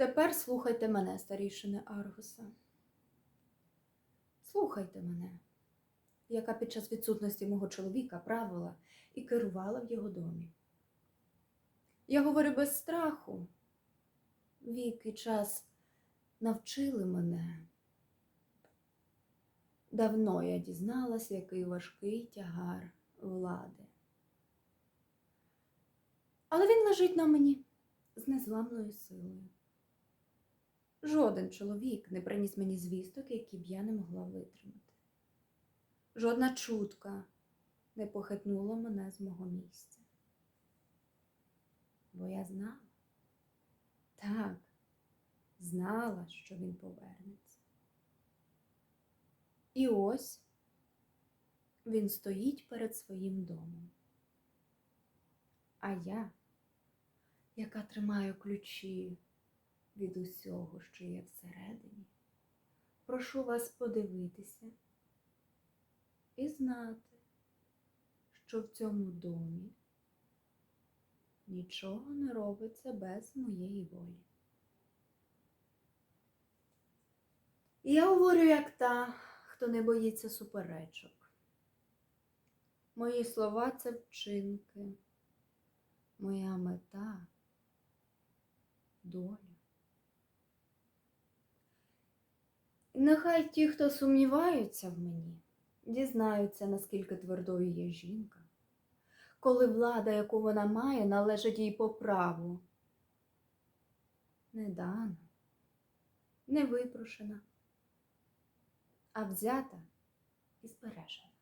Тепер слухайте мене, старішини Аргуса. Слухайте мене, яка під час відсутності мого чоловіка правила і керувала в його домі. Я говорю без страху. Вік і час навчили мене. Давно я дізналась, який важкий тягар влади. Але він лежить на мені з незламною силою. Жоден чоловік не приніс мені звісток, які б я не могла витримати. Жодна чутка не похитнула мене з мого місця. Бо я знала, так, знала, що він повернеться. І ось він стоїть перед своїм домом. А я, яка тримаю ключі від усього, що є всередині, прошу вас подивитися і знати, що в цьому домі нічого не робиться без моєї волі. І я говорю, як та, хто не боїться суперечок. Мої слова це вчинки, моя мета доля. І нехай ті, хто сумніваються в мені, дізнаються, наскільки твердою є жінка, коли влада, яку вона має, належить їй по праву. Не дана, не випрошена, а взята і збережена.